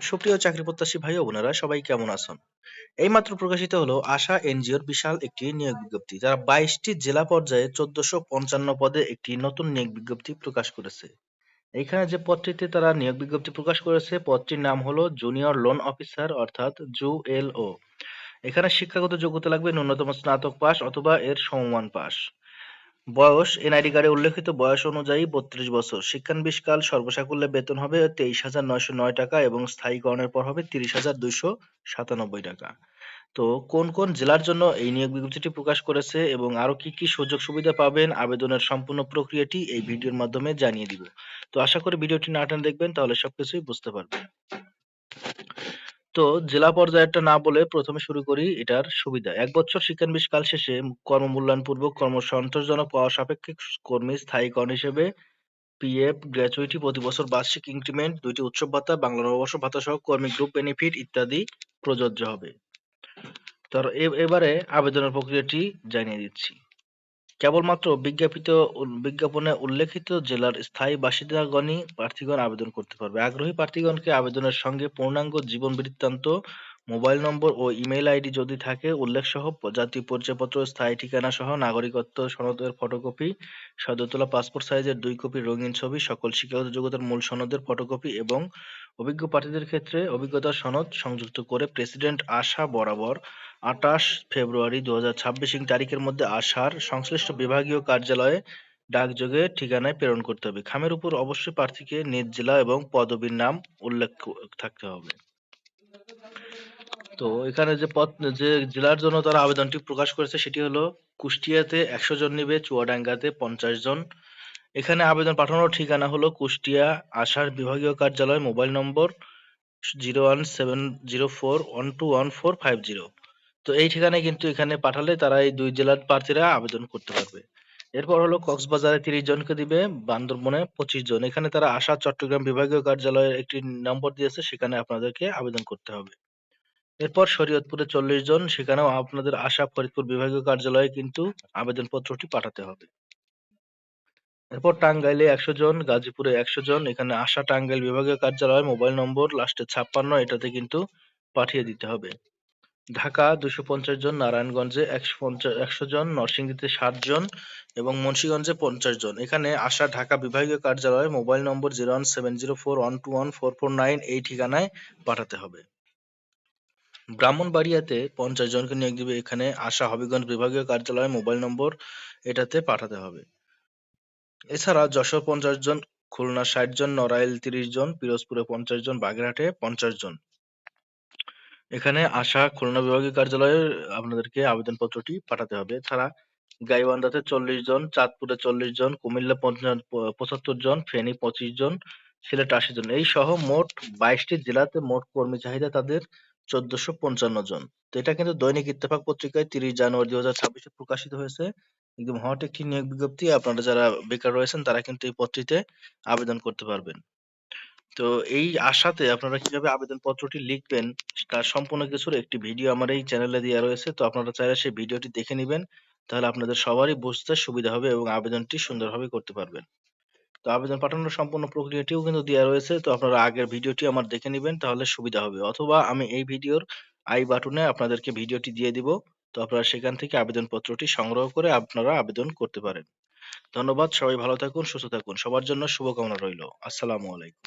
সুপ্রিয় চাকরি প্রত্যাশী ভাই বোনেরা, সবাই কেমন আছেন? প্রকাশিত হলো আশা এনজিওর বিশাল একটি নিয়োগ বিজ্ঞপ্তি। যারা বাইশটি জেলা পর্যায়ে চোদ্দশো পঞ্চান্ন পদে একটি নতুন নিয়োগ বিজ্ঞপ্তি প্রকাশ করেছে। এইখানে যে পদটিতে তারা নিয়োগ বিজ্ঞপ্তি প্রকাশ করেছে, পদটির নাম হলো জুনিয়র লোন অফিসার, অর্থাৎ জু এল ও। এখানে শিক্ষাগত যোগ্যতা লাগবে ন্যূনতম স্নাতক পাস অথবা এর সমমান পাস বয়স, এনআইডি কার্ডে উল্লেখিত বয়স অনুযায়ী বত্রিশ বছর। শিক্ষানবিশকাল সর্বসাকুল্যে বেতন হবে তেইশ হাজার নয়শো নয় টাকা এবং স্থায়ীকরণের পর হবে তিরিশ হাজার দুইশো সাতানব্বই টাকা। তো কোন কোন জেলার জন্য এই নিয়োগ বিজ্ঞপ্তিটি প্রকাশ করেছে এবং আরও কি কি সুযোগ সুবিধা পাবেন? আবেদনের সম্পূর্ণ প্রক্রিয়াটি এই ভিডিওর মাধ্যমে জানিয়ে দিব। তো আশা করি ভিডিওটি না টেনে দেখবেন, তাহলে সবকিছুই বুঝতে পারবেন। তো জেলা পর্যায়েরটা না বলে প্রথমে শুরু করি এটার সুবিধা। এক বছর শিক্ষানবিশ কাল শেষে কর্মমূল্যায়ন পূর্বক কর্মসন্তোষজনক পাওয়া সাপেক্ষে কর্মী স্থায়ীকরণ হিসেবে পিএফ, গ্র্যাচুইটি, প্রতি বছর বার্ষিক ইনক্রিমেন্ট, দুইটি উৎসব ভাতা, বাংলা নববর্ষ ভাতা সহ কর্মী গ্রুপ বেনিফিট ইত্যাদি প্রযোজ্য হবে। তো এবারে আবেদনের প্রক্রিয়াটি জানিয়ে দিচ্ছি। কেবলমাত্র বিজ্ঞাপিত বিজ্ঞাপনে উল্লেখিত জেলার স্থায়ী বাসিন্দাগণই প্রার্থীগণ আবেদন করতে পারবে। আগ্রহী প্রার্থীগণকে আবেদনের সঙ্গে পূর্ণাঙ্গ জীবন বৃত্তান্ত, মোবাইল নম্বর ও ইমেইল আইডি যদি থাকে উল্লেখ সহ জাতীয় পরিচয়পত্র, স্থায়ী ঠিকানা সহ নাগরিকত্ব, সনদের ফটোকপি সদ্য তোলা পাসপোর্ট সাইজের দুই কপি রঙিন ছবি, সকল শিক্ষাগত যোগ্যতার মূল সনদের ফটোকপি এবং অভিজ্ঞ প্রার্থীদের ক্ষেত্রে অভিজ্ঞতার সনদ সংযুক্ত করে প্রেসিডেন্ট আশা বরাবর আটাশ ফেব্রুয়ারি দু হাজার ছাব্বিশ তারিখের মধ্যে আসার সংশ্লিষ্ট বিভাগীয় কার্যালয়ে ডাকযোগে ঠিকানায় প্রেরণ করতে হবে। খামের উপর অবশ্যই প্রার্থীকে নিজ জেলা এবং পদবীর নাম উল্লেখ থাকতে হবে। তো এখানে যে পদ, যে জেলার জন্য তারা আবেদনটি প্রকাশ করেছে সেটি হলো কুষ্টিয়াতে একশো জন নিবে, চুয়াডাঙ্গাতে পঞ্চাশ জন। এখানে আবেদন পাঠানোর ঠিকানা হলো কুষ্টিয়া আসার বিভাগীয় কার্যালয় mobile number zero one seven zero four one two one four five zero. তো এই ঠিকানায় কিন্তু এখানে পাঠালে তারা এই দুই জেলার প্রার্থীরা আবেদন করতে পারবে। এরপর হলো কক্সবাজারে তিরিশ জনকে দিবে, বান্দরবনে পঁচিশ জন। এখানে তারা আশা চট্টগ্রাম বিভাগীয় কার্যালয়ের একটি নম্বর দিয়েছে, সেখানে আপনাদেরকে আবেদন করতে হবে। এরপর শরীয়তপুরে চল্লিশ জন, সেখানেও আপনাদের আশা ফরিদপুর বিভাগীয় কার্যালয়ে কিন্তু আবেদনপত্রটি পাঠাতে হবে। এরপর টাঙ্গাইলে একশো জন, গাজীপুরে একশো জন, এখানে আশা টাঙ্গাইল বিভাগীয় কার্যালয় মোবাইল নম্বর লাস্টে ছাপ্পান্ন, এটাতে কিন্তু পাঠিয়ে দিতে হবে। ঢাকা দুশো পঞ্চাশ জন, নারায়ণগঞ্জে একশো পঞ্চাশ, একশো জন, নরসিংদীতে ষাট জন এবং মুন্সিগঞ্জে পঞ্চাশ জন। এখানে আশা ঢাকা বিভাগীয় কার্যালয় mobile number zero one seven zero four one two one four four nine এই ঠিকানায় পাঠাতে হবে। ব্রাহ্মণবাড়িয়াতে পঞ্চাশ জনকে নিয়োগ দিবে এখানে আশা হবিগঞ্জ বিভাগীয় কার্যালয় মোবাইল নম্বর এটাতে পাঠাতে হবে। এছাড়া যশোর পঞ্চাশ জন, খুলনা ষাট জন, নড়াইল তিরিশ জন, পিরোজপুরে পঞ্চাশ জন, বাগেরহাটে পঞ্চাশ জন। এখানে আশা খুলনা বিভাগীয় কার্যালয়ে আপনাদেরকে আবেদনপত্রটি পাঠাতে হবে। এছাড়া গাইবান্ধাতে চল্লিশ জন, চাঁদপুরে চল্লিশ জন, কুমিল্লা পঁচাত্তর জন, ফেনী পঁচিশ জন, সিলেট আশি জন। এই সহ মোট বাইশটি জেলাতে মোট কর্মী চাহিদা তাদের চোদ্দশো পঞ্চান্ন জন। তো এটা কিন্তু দৈনিক ইত্তেফাক পত্রিকায় তিরিশ জানুয়ারি দুই হাজার ছাব্বিশে প্রকাশিত হয়েছে। একদম হট একটি নিয়োগ বিজ্ঞপ্তি আপনারা যারা বেকার রয়েছেন তারা কিন্তু এই পত্রিতে আবেদন করতে পারবেন। তো এই আশাতে আপনারা কীভাবে আবেদন পত্রটি লিখবেন, তার সম্পূর্ণ কিছুর একটি ভিডিও আমার এই চ্যানেলে দেওয়া রয়েছে। তো আপনারা চাইলে সেই ভিডিওটি দেখে নেবেন, তাহলে আপনাদের সবারই বুঝতে সুবিধা হবে এবং আবেদনটি সুন্দরভাবে করতে পারবেন। তো আবেদন পাঠানোর সম্পূর্ণ প্রক্রিয়াটিও কিন্তু দেওয়া রয়েছে, তো আপনারা আগের ভিডিওটি আমার দেখে নেবেন, তাহলে সুবিধা হবে। অথবা আমি এই ভিডিওর আই বাটনে আপনাদেরকে ভিডিওটি দিয়ে দিব, তো আপনারা সেখান থেকে আবেদন পত্রটি সংগ্রহ করে আপনারা আবেদন করতে পারেন। ধন্যবাদ, সবাই ভালো থাকুন, সুস্থ থাকুন, সবার জন্য শুভকামনা রইল। আসসালামু আলাইকুম।